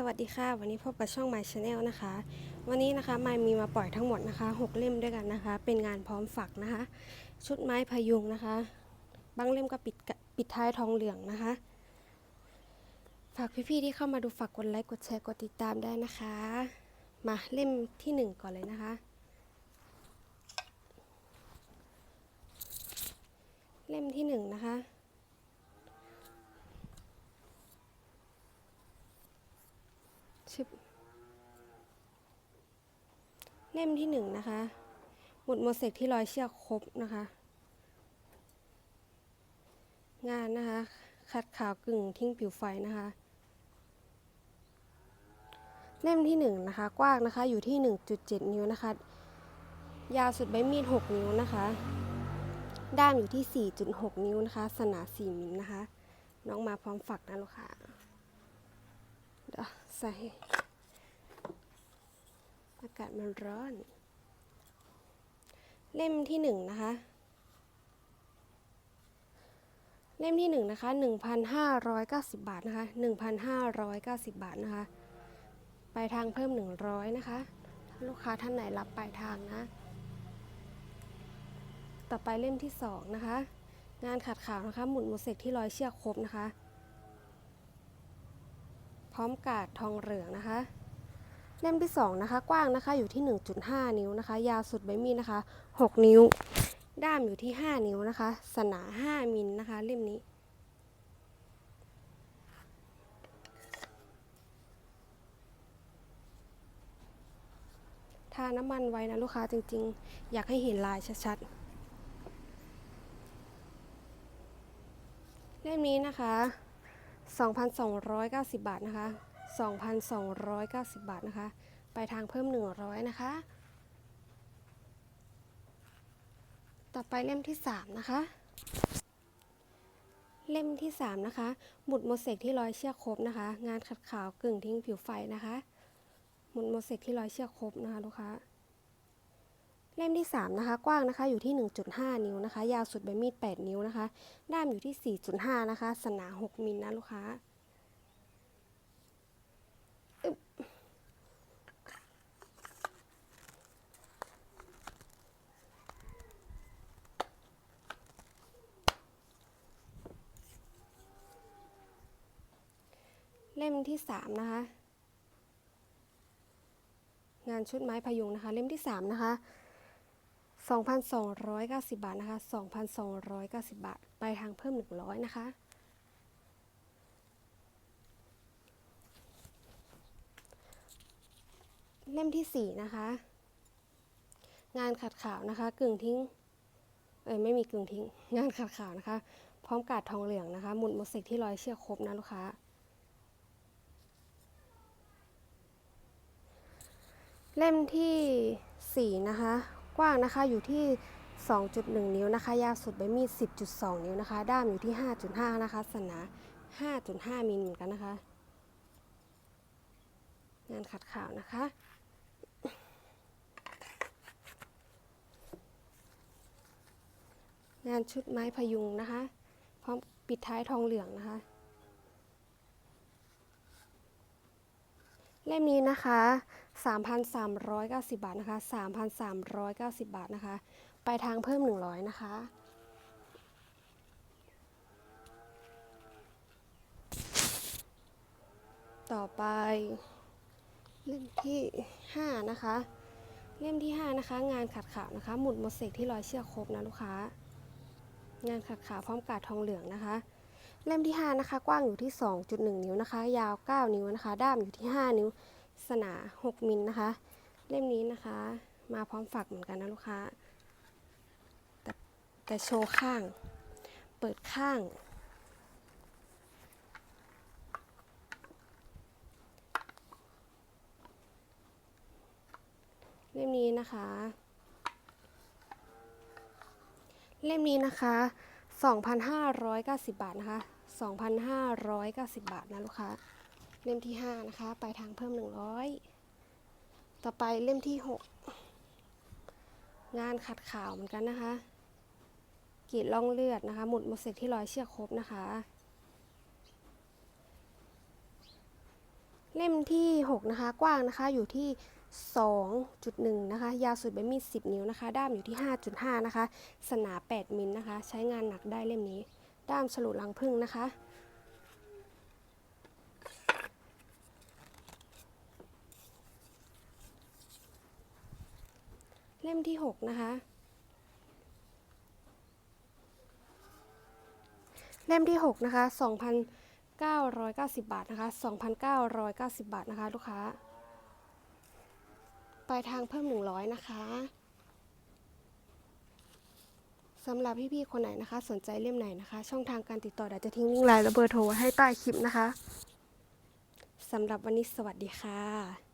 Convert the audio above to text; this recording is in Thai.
สวัสดีค่ะ วันนี้พบกับช่อง My Channel นะคะ วันนี้นะคะมายมีมาปล่อยทั้งหมดนะคะ 6 เล่มด้วยกันนะคะ เป็นงานพร้อมฝักนะคะ ชุดไม้พยุงนะคะ บางเล่มก็ปิดกะปิดท้ายทองเหลืองนะคะ ฝากพี่ๆที่เข้ามาดูฝากกดไลค์กดแชร์กดติดตามได้นะคะ มาเล่มที่ 1 ก่อนเลยนะคะ เล่มที่ 1 นะคะ ชึบเล่มที่หนึ่งนะคะ หมุดโมเสกที่ร้อยเชือกครบนะคะ งานนะคะขัดขาวกึ่งทิ้งผิวไฟนะคะ เล่มที่หนึ่งนะคะ กว้างนะคะอยู่ที่ 1.7 นิ้วนะคะ ยาวสุดใบมีด 6 นิ้วนะคะ ด้ามอยู่ที่ 4.6 นิ้วนะคะ สนา4มิลนะคะ น้องมาพร้อมฝักนะลูกค้า เดี๋ยวใส่อากาศมันร้อน เล่มที่หนึ่งนะคะ เล่มที่หนึ่งนะคะหนึ่งพันห้าร้อยเก้าสิบบาทนะคะหนึ่งพันห้าร้อยเก้าสิบบาทนะคะปลายทางเพิ่มหนึ่งร้อยนะคะลูกค้าท่านไหนรับปลายทางนะ ต่อไปเล่มที่สองนะคะ งานขัดขาวนะคะ หมุนโมเสกที่ร้อยเชือกครบนะคะ ร้อมกาดทองเหลืองนะคะ เล่มที่ 2 นะคะ กว้างนะคะอยู่ที่ 1.5 นิ้วนะคะ ยาวสุดใบมีดนะคะ 6 นิ้ว ด้ามอยู่ที่ 5 นิ้วนะคะ สนา 5 มิลนะคะเล่มนี้ทาน้ำมันไว้นะลูกค้าจริงๆ อยากให้เห็นลายชัดๆ เล่มนี้นะคะ 2,290 บาทนะคะ 2,290 บาทนะคะ ไปทางเพิ่ม 100 นะคะ ต่อไปเล่มที่ 3 นะคะ เล่มที่ 3 นะคะ หมุดโมเสกที่ร้อยเชือกครบนะคะ งานขัดขาวกึ่งทิ้งผิวไฟนะคะ หมุดโมเสกที่ร้อยเชือกครบนะคะลูกค้า เล่มที่3นะคะกว้างนะคะอยู่ที่ 1.5 นิ้วนะคะ ยาวสุดใบมีด 8 นิ้วนะคะ ด้ามอยู่ที่ 4.5 นะคะ สนา 6 มิลนะลูกค้าเล่มที่ 3 นะคะ งานชุดไม้พยุงนะคะ เล่มที่ 3 นะคะ 2,290 บาทนะคะ 2,290 บาท ไปทางเพิ่ม 100 นะคะ เล่มที่ 4 นะคะ งานขัดขาวนะคะ กึ่งทิ้ง เอ้ยไม่มีกึ่งทิ้ง งานขัดขาวนะคะ พร้อมกาดทองเหลืองนะคะ หมุนโมเสกที่ร้อยเชือกครบนะลูกค้า เล่มที่ 4 นะคะ กว้างนะคะอยู่ที่ 2.1 นิ้วนะคะ ยาวสุดใบมีด 10.2 นิ้วนะคะ ด้ามอยู่ที่ 5.5 นะคะสนา5.5มิลเหมือนกันนะคะ งานขัดขาวนะคะ งานชุดไม้พยุงนะคะ พร้อมปิดท้ายทองเหลืองนะคะ เล่มนี้นะคะ 3,390 บาทนะคะ 3,390 บาทนะคะ ไปทางเพิ่ม 100 นะคะ ต่อไป เล่มที่ 5 นะคะ เล่มที่ 5 นะคะ งานขัดขาวนะคะ หมุดโมเสกที่ร้อยเชือกครบนะลูกค้า งานขัดขาวพร้อมกาดทองเหลืองนะคะ เล่มที่ 5 นะคะ กว้างอยู่ที่ 2.1 นิ้วนะคะ ยาว 9 นิ้วนะคะ ด้ามอยู่ที่ 5 นิ้ว สนา 6 มิลนะคะ เล่มนี้นะคะ มาพร้อมฝักเหมือนกันนะลูกค้า แต่แต่โชว์ข้าง เปิดข้าง เล่มนี้นะคะ เล่มนี้นะคะ 2,590 บาทนะคะ 2,590 บาทนะลูกค้า เล่มที่ 5 นะคะไปทางเพิ่ม 100 ต่อไปเล่มที่ 6 งานขัดขาวเหมือนกันนะคะกรีดล่องเลือดนะคะ หมุดโมเสกที่ร้อยเชือกครบนะคะ เล่มที่ 6 นะคะ กว้างนะคะอยู่ที่2.1 นะคะ ยาวสุดใบมีด10 นิ้วนะคะ ด้ามอยู่ที่ 5.5 นะคะ สนา 8 มิลนะคะ ใช้งานหนักได้เล่มนี้ ด้ามฉลุรังผึ้งนะคะ เล่มที่ 6 นะคะ เล่มที่ 6 นะคะ 2,990 บาทนะคะ 2,990 บาทนะคะ ลูกค้า ปลายทางเพิ่ม 100 นะคะ สำหรับพี่ๆคนไหนนะคะ สนใจเล่มไหนนะคะ ช่องทางการติดต่อเดี๋ยวจะทิ้งลิงก์ไลน์และเบอร์โทรให้ใต้คลิปนะคะสำหรับวันนี้สวัสดีค่ะ